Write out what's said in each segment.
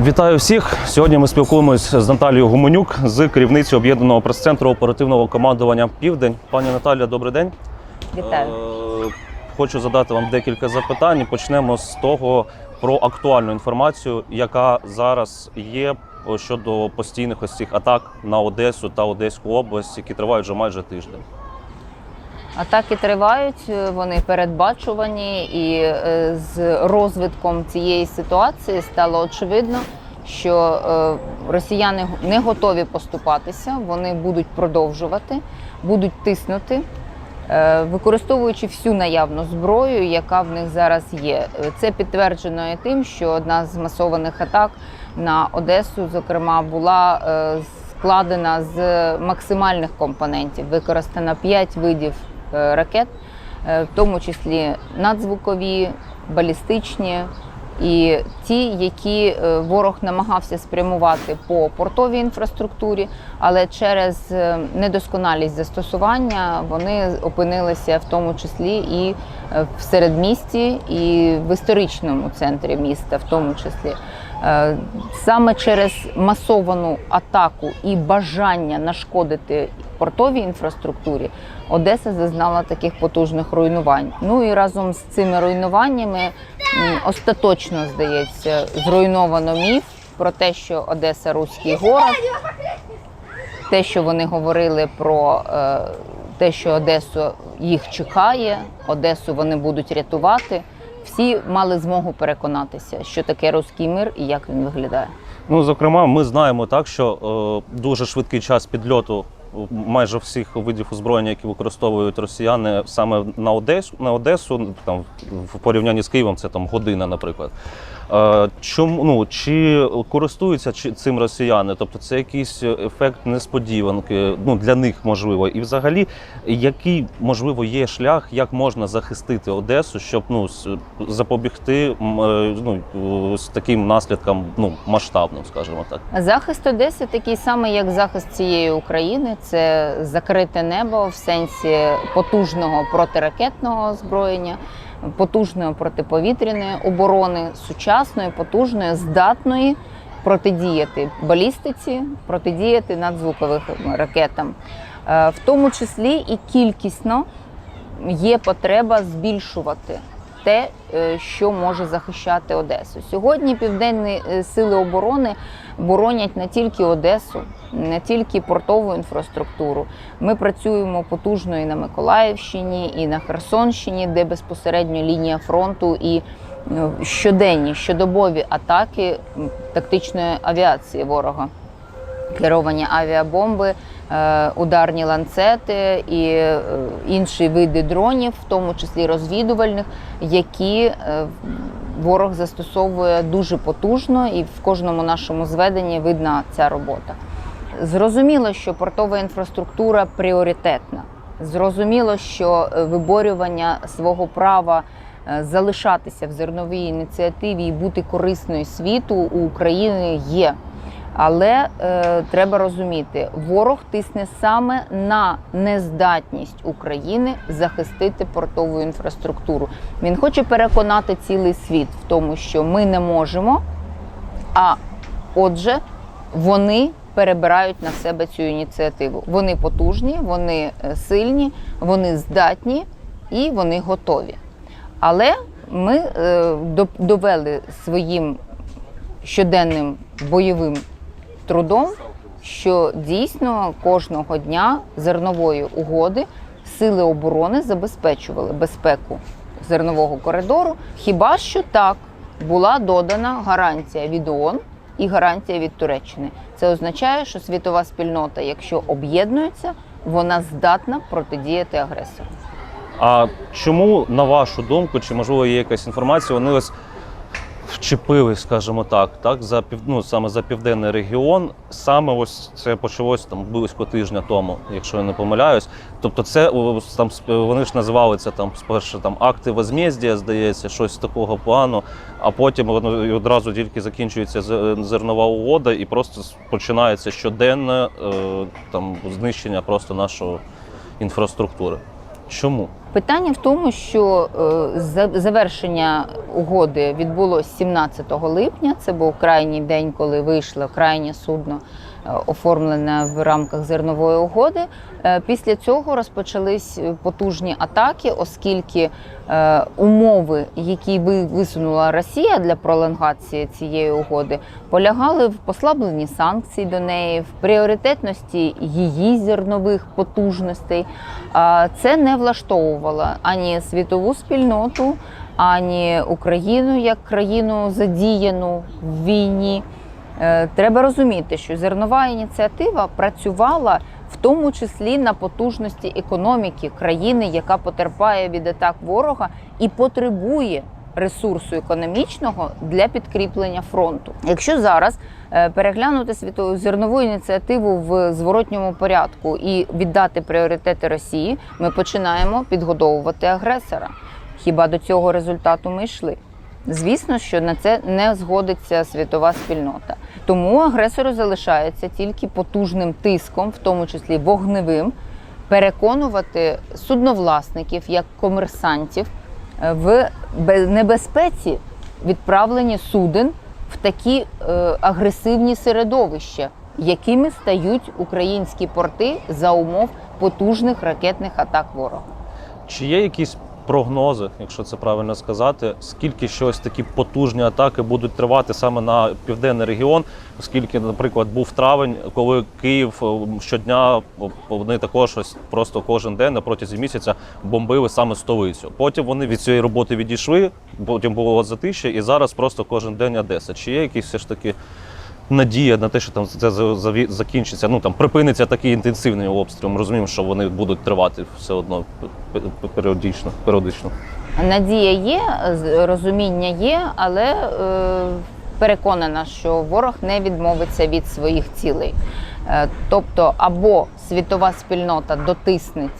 Вітаю всіх! Сьогодні ми спілкуємось з Наталією Гуменюк з керівницею об'єднаного прес-центру оперативного командування Південь. Пані Наталя, добрий день. Вітаю. Е, Хочу задати вам декілька запитань. Почнемо з того про актуальну інформацію, яка зараз є щодо постійних ось цих атак на Одесу та Одеську область, які тривають вже майже тиждень. Атаки тривають, е, вони передбачувані, і е, з розвитком цієї ситуації стало очевидно, що е, росіяни не готові поступатися, вони будуть продовжувати, будуть тиснути, використовуючи всю наявну зброю, яка в них зараз є. Це підтверджено і тим, що одна з масованих атак на Одесу, зокрема, була е, складена з максимальних компонентів. Використано 5 видів ракет, е, в тому числі надзвукові, балістичні. І ті, які е, ворог намагався спрямувати по портовій інфраструктурі, але через е, недосконалість застосування вони опинилися в тому числі і е, в середмісті, і в історичному центрі міста, в тому числі. Е, Саме через масовану атаку і бажання нашкодити портовій інфраструктурі Одеса зазнала таких потужних руйнувань. Ну і разом з цими руйнуваннями остаточно здається зруйновано міф про те, що Одеса руський город, те, що вони говорили про е, те, що Одесу їх чекає, Одесу вони будуть рятувати. Всі мали змогу переконатися, що таке руський мир і як він виглядає. Ну, зокрема, ми знаємо так, що е, дуже швидкий час підльоту майже всіх видів озброєння, які використовують росіяни саме на Одесу, на Одесу, там в порівнянні з Києвом, це там година, наприклад. Е, чому ну чи користуються цим росіяни? Тобто це якийсь ефект несподіванки, ну для них можливо. І взагалі, який можливо є шлях, як можна захистити Одесу, щоб ну запобігти е, ну, з таким наслідкам ну масштабним, скажімо так. Захист Одеси такий самий, як захист цієї України. Це закрите небо в сенсі потужного протиракетного озброєння, потужної протиповітряної оборони, сучасної, потужної, здатної протидіяти балістиці, протидіяти надзвукових ракетам, Е, в тому числі і кількісно є потреба збільшувати те, е, що може захищати Одесу. Сьогодні південні е, сили оборони боронять не тільки Одесу, не тільки портову інфраструктуру. Ми працюємо потужно і на Миколаївщині, і на Херсонщині, де безпосередньо лінія фронту і е, щоденні щодобові атаки тактичної авіації ворога керовані авіабомби, ударні ланцети і е, інші види дронів, в тому числі розвідувальних, які е, ворог застосовує дуже потужно, і в кожному нашому зведенні видна ця робота. Зрозуміло, що портова інфраструктура пріоритетна. Зрозуміло, що е, виборювання свого права е, залишатися в зерновій ініціативі і бути корисною світу у України є. Але е, треба розуміти, ворог тисне саме на нездатність України захистити портову інфраструктуру. Він хоче переконати цілий світ в тому, що ми не можемо. А отже, вони перебирають на себе цю ініціативу. Вони потужні, вони е, сильні, вони здатні і вони готові. Але ми е, довели своїм щоденним бойовим трудом, що дійсно кожного дня зернової угоди сили оборони забезпечували безпеку зернового коридору. Хіба що так була додана гарантія від ООН і гарантія від Туреччини. Це означає, що світова спільнота, якщо об'єднується, вона здатна протидіяти агресору. А чому, на вашу думку, чи можливо є якась інформація, вони ось вчепились, скажімо так, так за ну, саме за південний регіон. Саме ось це почалось там близько тижня тому, якщо я не помиляюсь. Тобто, це там вони ж називали це там спершу там акти возмездія, здається, щось такого плану. А потім воно і одразу тільки закінчується з- зернова угода, і просто починається щоденне е, там знищення просто нашої інфраструктури. Чому? Питання в тому, що е, завершення угоди відбулося 17 липня. Це був крайній день, коли вийшло крайнє судно, оформлене в рамках зернової угоди. Е, Після цього розпочались потужні атаки, оскільки е, умови, які ви- висунула Росія для пролонгації цієї угоди, полягали в послабленні санкцій до неї, в пріоритетності її зернових потужностей. Це не влаштовувало ані світову спільноту, ані Україну як країну задіяну в війні. Е, Треба розуміти, що зернова ініціатива працювала в тому числі на потужності економіки країни, яка потерпає від атак ворога і потребує ресурсу економічного для підкріплення фронту. Якщо зараз е, переглянути світову зернову ініціативу в зворотньому порядку і віддати пріоритети Росії, ми починаємо підгодовувати агресора. Хіба до цього результату ми йшли? Звісно, що на це не згодиться світова спільнота. Тому агресору залишається тільки потужним тиском, в тому числі вогневим, переконувати судновласників як комерсантів е, в небезпеці відправлення суден в такі е, агресивні середовища, якими стають українські порти за умов потужних ракетних атак ворога. Чи є якісь прогнози, якщо це правильно сказати, скільки щось такі потужні атаки будуть тривати саме на південний регіон, оскільки, наприклад, був травень, коли Київ е, щодня вони також ось просто кожен день протязі місяця бомбили саме столицю. Потім вони від цієї роботи відійшли, потім було затище, і зараз просто кожен день Одеса. Чи є якісь все ж таки надія на те, що там це закінчиться? Ну там припиниться такий інтенсивний обстріл. Ми розуміємо, що вони будуть тривати все одно пе- пе- періодично. періодично. Надія є, розуміння є, але е, переконана, що ворог не відмовиться від своїх цілей. Е, тобто, або світова спільнота дотиснеть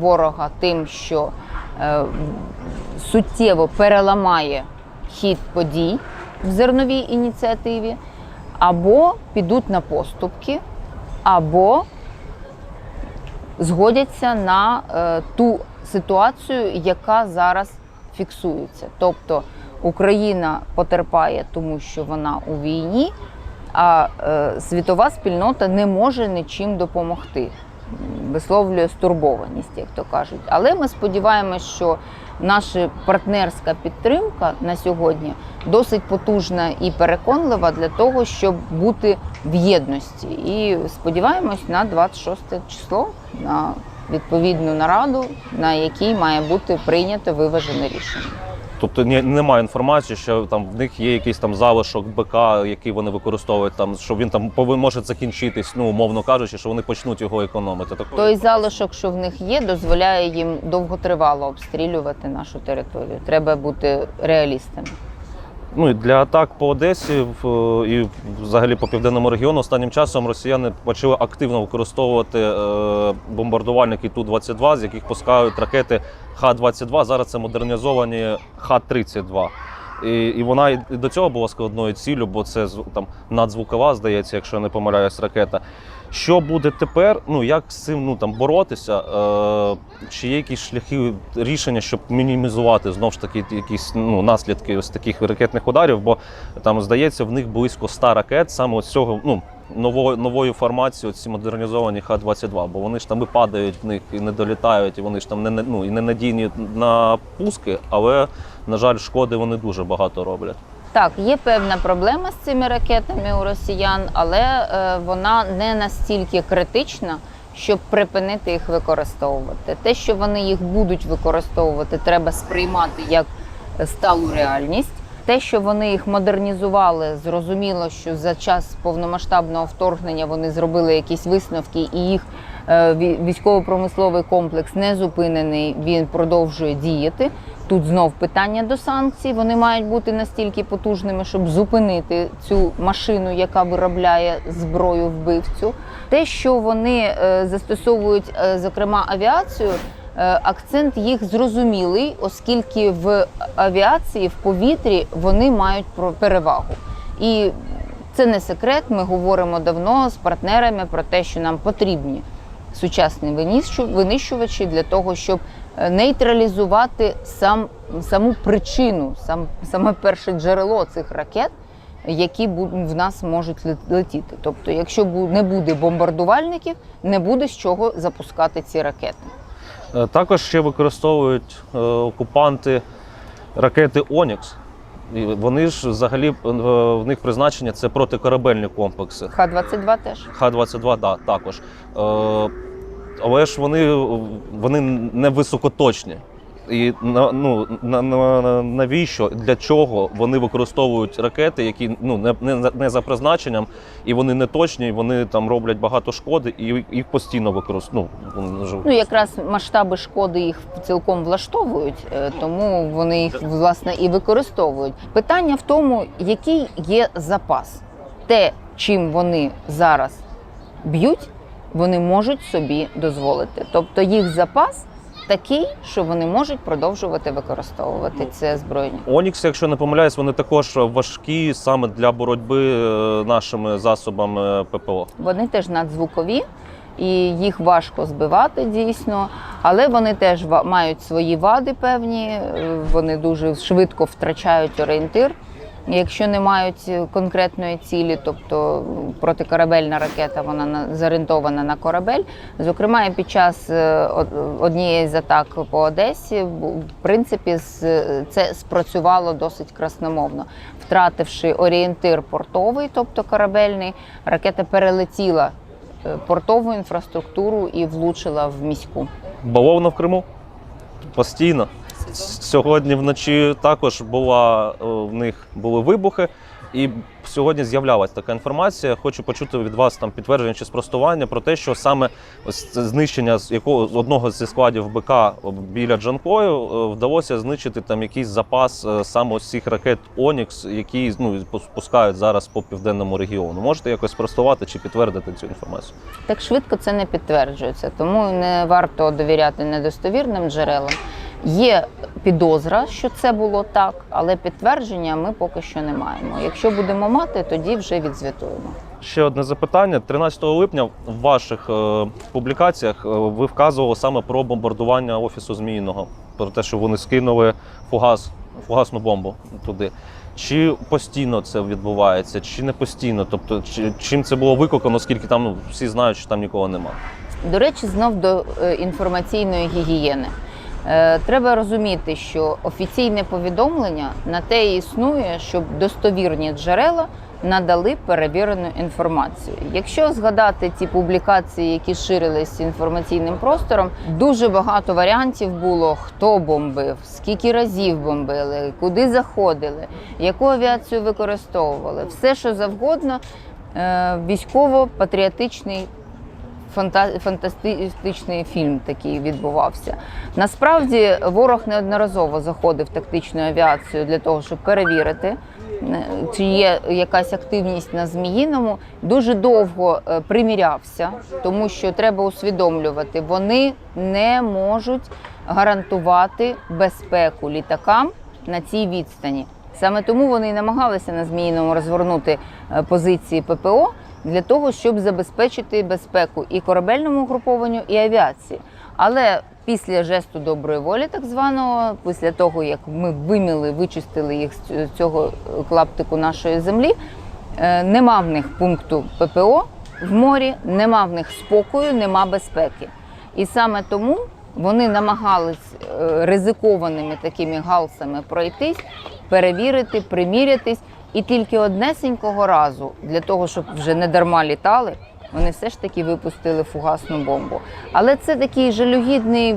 ворога тим, що е, суттєво переламає хід подій в зерновій ініціативі, або підуть на поступки, або згодяться на е, ту ситуацію, яка зараз фіксується. Тобто Україна потерпає, тому що вона у війні, а е, світова спільнота не може нічим допомогти. Висловлює стурбованість, як то кажуть. Але ми сподіваємось, що наша партнерська підтримка на сьогодні досить потужна і переконлива для того, щоб бути в єдності. І сподіваємось на 26 число на відповідну нараду, на якій має бути прийнято виважене рішення. Тобто ні, немає інформації, що там в них є якийсь там залишок БК, який вони використовують, там що він там повин, може закінчитись, ну умовно кажучи, що вони почнуть його економити. Такої Той залишок, що в них є, дозволяє їм довготривало обстрілювати нашу територію. Треба бути реалістами. Ну і для атак по Одесі в, і взагалі по південному регіону останнім часом росіяни почали активно використовувати е, бомбардувальники Ту-22, з яких пускають ракети Х-22. Зараз це модернізовані Х-32. І, і вона і до цього була складною ціллю, бо це там надзвукова, здається, якщо я не помиляюсь, ракета. Що буде тепер? Ну як з цим ну там боротися? Е, чи є якісь шляхи рішення, щоб мінімізувати знов ж таки якісь ну наслідки ось таких ракетних ударів? Бо там здається, в них близько 100 ракет саме ось цього ну нової нової формації, ці модернізовані Х-22, бо вони ж там і падають в них і не долітають, і вони ж там не не- ну і ненадійні на пуски, але на жаль, шкоди вони дуже багато роблять. Так, є певна проблема з цими ракетами у росіян, але е, вона не настільки критична, щоб припинити їх використовувати. Те, що вони їх будуть використовувати, треба сприймати як сталу реальність. Те, що вони їх модернізували, зрозуміло, що за час повномасштабного вторгнення вони зробили якісь висновки, і їх е, військово-промисловий комплекс не зупинений, він продовжує діяти. Тут знов питання до санкцій. Вони мають бути настільки потужними, щоб зупинити цю машину, яка виробляє зброю вбивцю. Те, що вони е, застосовують, е, зокрема авіацію, е, акцент їх зрозумілий, оскільки в авіації, в повітрі вони мають про- перевагу. І це не секрет. Ми говоримо давно з партнерами про те, що нам потрібні сучасні винищувачі для того, щоб нейтралізувати сам, саму причину, сам, саме перше джерело цих ракет, які в нас можуть летіти. Тобто, якщо не буде бомбардувальників, не буде з чого запускати ці ракети. Е, Також ще використовують е, окупанти ракети Онікс. І вони ж взагалі е, в них призначення це протикорабельні комплекси. Х-22 теж. Х-22, да, також. Е, але ж вони, вони не високоточні. І на- ну, на, на, навіщо, для чого вони використовують ракети, які ну, не, не, не за призначенням, і вони не точні, і вони там роблять багато шкоди, і їх постійно використовують. Ну, Ну якраз масштаби шкоди їх цілком влаштовують, е, тому вони їх власне і використовують. Питання в тому, який є запас. Те, чим вони зараз б'ють, вони можуть собі дозволити. Тобто їх запас такий, що вони можуть продовжувати використовувати це зброєння. Онікс, якщо не помиляюсь, вони також важкі саме для боротьби е, нашими засобами ППО. Вони теж надзвукові. І їх важко збивати дійсно, але вони теж мають свої вади певні. е, Вони дуже швидко втрачають орієнтир. Якщо не мають конкретної цілі, тобто протикорабельна ракета, вона зорієнтована на корабель. Зокрема, і під час е, однієї з атак по Одесі, в принципі, це спрацювало досить красномовно. Втративши орієнтир портовий, тобто корабельний, ракета перелетіла е, портову інфраструктуру і влучила в міську. Бавовна в Криму постійно. Сьогодні вночі також була е, в них були вибухи, і сьогодні з'являлася така інформація. Хочу почути від вас там підтвердження чи спростування про те, що саме знищення з якого одного зі складів БК біля Джанкою е, вдалося знищити там якийсь запас е, саме ось цих ракет Онікс, які ну пускають зараз по південному регіону. Можете якось спростувати чи підтвердити цю інформацію? Так швидко це не підтверджується, тому не варто довіряти недостовірним джерелам. Є підозра, що це було так, але підтвердження ми поки що не маємо. Якщо будемо мати, тоді вже відзвітуємо. Ще одне запитання. 13 липня в ваших е, публікаціях е, ви вказували саме про бомбардування офісу Зміїного, про те, що вони скинули фугас, фугасну бомбу туди. Чи постійно це відбувається, чи не постійно? Тобто, чи, чим це було викликано, оскільки там ну, всі знають, що там нікого немає. До речі, знов до е, інформаційної гігієни. Е, Треба розуміти, що офіційне повідомлення на те і існує, щоб достовірні джерела надали перевірену інформацію. Якщо згадати ті публікації, які ширились інформаційним простором, дуже багато варіантів було: хто бомбив, скільки разів бомбили, куди заходили, яку авіацію використовували, все що завгодно. е, Військово-патріотичний фанта- фантастичний фільм такий відбувався. Насправді ворог неодноразово заходив в тактичну авіацію для того, щоб перевірити, е, чи є якась активність на зміїному. Дуже довго е, примірявся, тому що треба усвідомлювати, вони не можуть гарантувати безпеку літакам на цій відстані. Саме тому вони і намагалися на зміїному розгорнути е, позиції ППО для того, щоб забезпечити безпеку і корабельному угрупованню, і авіації. Але після жесту доброї волі, так званого, після того як ми виміли, вичистили їх з цього клаптику нашої землі, е, нема в них пункту ППО в морі, нема в них спокою, нема безпеки. І саме тому вони намагались е, ризикованими такими галсами пройтись, перевірити, примірятись. І тільки однесенького разу для того, щоб вже не дарма літали, вони все ж таки випустили фугасну бомбу. Але це такий жалюгідний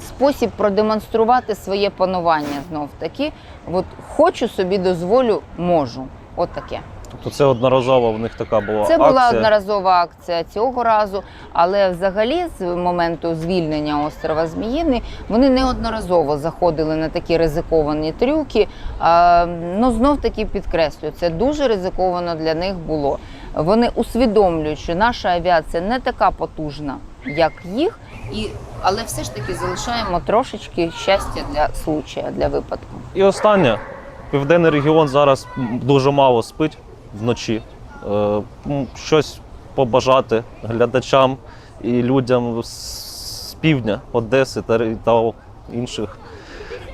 спосіб продемонструвати своє панування знов таки. От хочу собі дозволю, можу. От таке. Тобто це одноразово в них така була Це була акція. одноразова акція цього разу, але взагалі з моменту звільнення острова Зміїний вони неодноразово заходили на такі ризиковані трюки. Ну знов таки підкреслюю, це дуже ризиковано для них було. Вони усвідомлюють, що наша авіація не така потужна, як їх, і але все ж таки залишаємо трошечки щастя для случая, для випадку. І останнє. Південний регіон зараз дуже мало спить вночі. Е, Щось побажати глядачам і людям з півдня Одеси та, та інших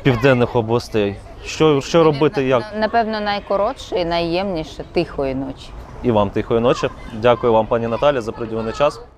південних областей. Що, що робити, як Напевно, найкоротше і найємніше тихої ночі. і вам тихої ночі. Дякую вам, пані Наталі, за приділений час.